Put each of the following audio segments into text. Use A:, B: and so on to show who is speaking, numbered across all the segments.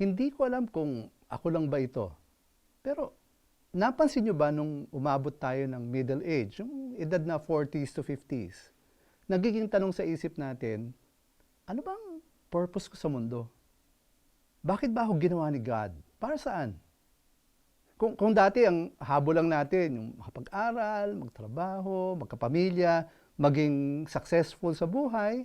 A: Hindi ko alam kung ako lang ba ito. Pero napansin nyo ba nung umabot tayo ng middle age, yung edad na 40s to 50s, nagiging tanong sa isip natin, ano bang purpose ko sa mundo? Bakit ba ako ginawa ni God? Para saan? Kung, kung dati ang habol lang natin, yung makapag-aral, magtrabaho, magkapamilya, maging successful sa buhay,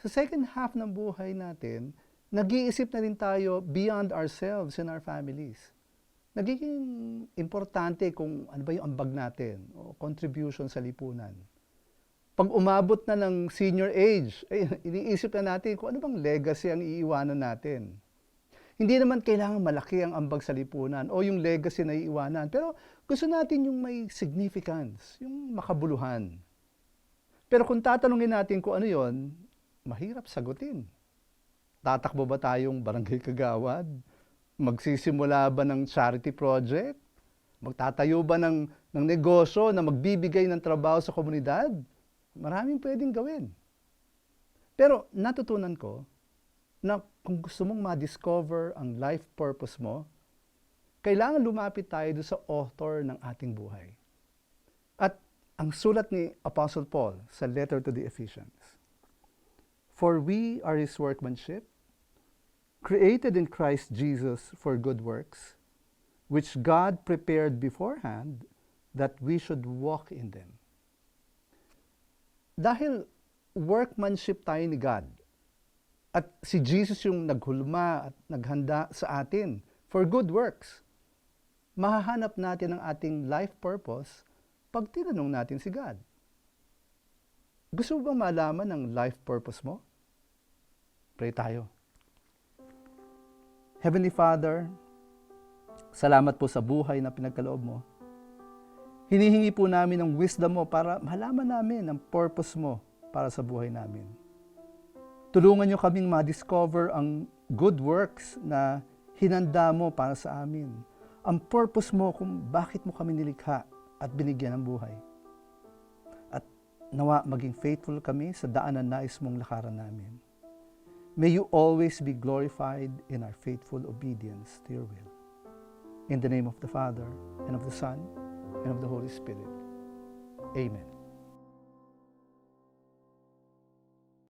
A: sa second half ng buhay natin, nag-iisip na rin tayo beyond ourselves and our families. Nagiging importante kung ano ba yung ambag natin o contribution sa lipunan. Pag umabot na ng senior age, ay, iniisip na natin kung ano bang legacy ang iiwanan natin. Hindi naman kailangan malaki ang ambag sa lipunan o yung legacy na iiwanan, pero gusto natin yung may significance, yung makabuluhan. Pero kung tatanungin natin kung ano yon, mahirap sagutin. Tatakbo ba tayong barangay kagawad? Magsisimula ba ng charity project? Magtatayo ba ng, ng negosyo na magbibigay ng trabaho sa komunidad? Maraming pwedeng gawin. Pero natutunan ko na kung gusto mong ma-discover ang life purpose mo, kailangan lumapit tayo doon sa author ng ating buhay. At ang sulat ni Apostle Paul sa letter to the Ephesians, For we are His workmanship, created in Christ Jesus for good works, which God prepared beforehand that we should walk in them. Dahil workmanship tayo ni God, at si Jesus yung naghulma at naghanda sa atin for good works, mahahanap natin ang ating life purpose pag tinanong natin si God. Gusto mo bang malaman ang life purpose mo? Pray tayo. Heavenly Father, salamat po sa buhay na pinagkaloob mo. Hinihingi po namin ang wisdom mo para malaman namin ang purpose mo para sa buhay namin. Tulungan niyo kaming ma-discover ang good works na hinanda mo para sa amin. Ang purpose mo kung bakit mo kami nilikha at binigyan ng buhay. At nawa maging faithful kami sa daanan nais mong lakaran namin. May you always be glorified in our faithful obedience to your will. In the name of the Father, and of the Son, and of the Holy Spirit. Amen.